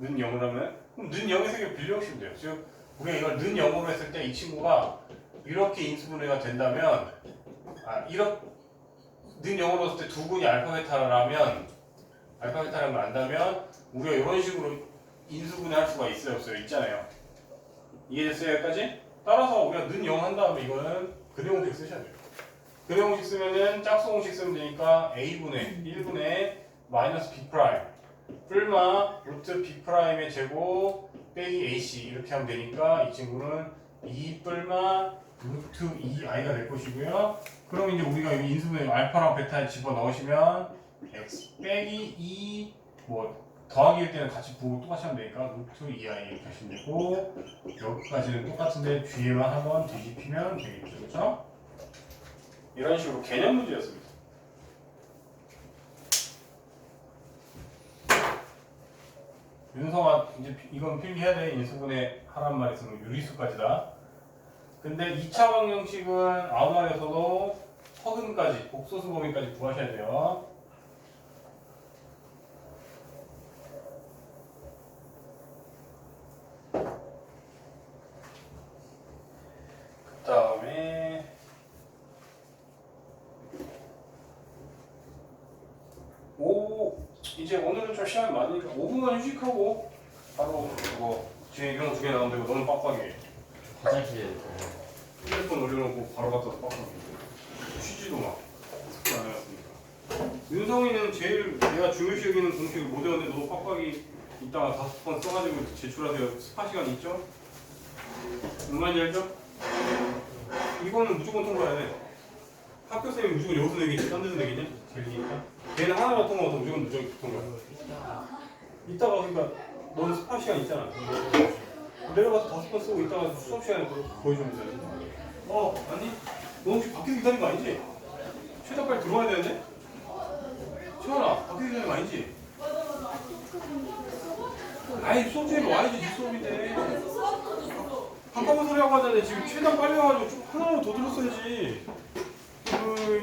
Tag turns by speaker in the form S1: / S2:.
S1: 는 0을 하면 그럼 는 0의 세계 빌려오시면 돼요. 즉 우리가 이걸 는 0으로 했을 때 이 친구가 이렇게 인수분해가 된다면 아 이렇게 는 0으로 했을 때 두 군이 알파 베타라면 알파 베타라는 걸 안다면 우리가 이런 식으로 인수분해할 수가 있어요 없어요 있잖아요. 이해됐어요 여기까지? 따라서 우리가 는 0 한 다음에 이거는 그대 공식 쓰셔야 돼요. 그대 공식 쓰면은 짝수 공식 쓰면 되니까 a분의 1분의 마이너스 b 프라임 뿔마 루트 b 프라임의 제곱 빼기 ac 이렇게 하면 되니까 이 친구는 2 뿔마 루트 2i가 될 것이고요. 그럼 이제 우리가 여기 인수분해 알파랑 베타에 집어 넣으시면 x 빼기 2 뭐 더하기 일 때는 같이 부호 똑같이 하면 되니까 루트 2i 이렇게 하시면 되고 여기까지는 똑같은데 뒤에만 한번 뒤집히면 되겠죠. 그렇죠? 이런 식으로 개념 문제였습니다. 윤성아 이제 피- 이건 필기해야 돼 인수분해 하란 말 있으면 유리수까지다. 근데 2차 방정식은 아무 말에서도 허근까지 복소수 범위까지 구하셔야 돼요. 그 다음에 오 이제 오늘은 좀 시간이 많으니까 5분만 휴식하고 바로 그거 뒤에 이런 거두개 나오는데 이거 너무 빡빡해.
S2: 화장실에
S1: 휴대폰 올려놓고 바로 갖다 빡빡해. 쉬지도 마. 숙제 안 해놨으니까. 윤성이는 제일 내가 중요시 여기는 공식을 못 외웠는데 너도 빡빡이 이따가 다섯 번 써가지고 제출하세요. 스파 시간 있죠? 얼마인지 알죠? 이거는 무조건 통과해야 돼. 학교 쌤이 무조건 여기서 내겠지? 딴 데서 내겠냐? 제일이니까 걔는 하나만 통과하고 무조건 무조건 통과해 이따가 그러니까 너는 스파 시간 있잖아 내려가서 다섯 번 쓰고 이따가 수업 시간에 보- 보여주면 돼 어, 아니? 너 혹시 밖에서 기다린 거 아니지? 최대 빨리 들어와야 되는데? 시원아, 밖에서 기다린 거 아니지? 아이, 수업 중에 와야지, 네 수업인데. 가까운 소리 하고 하잖아. 지금 최대한 빨리 와가지고 좀 하나만 더 들었어야지. 그,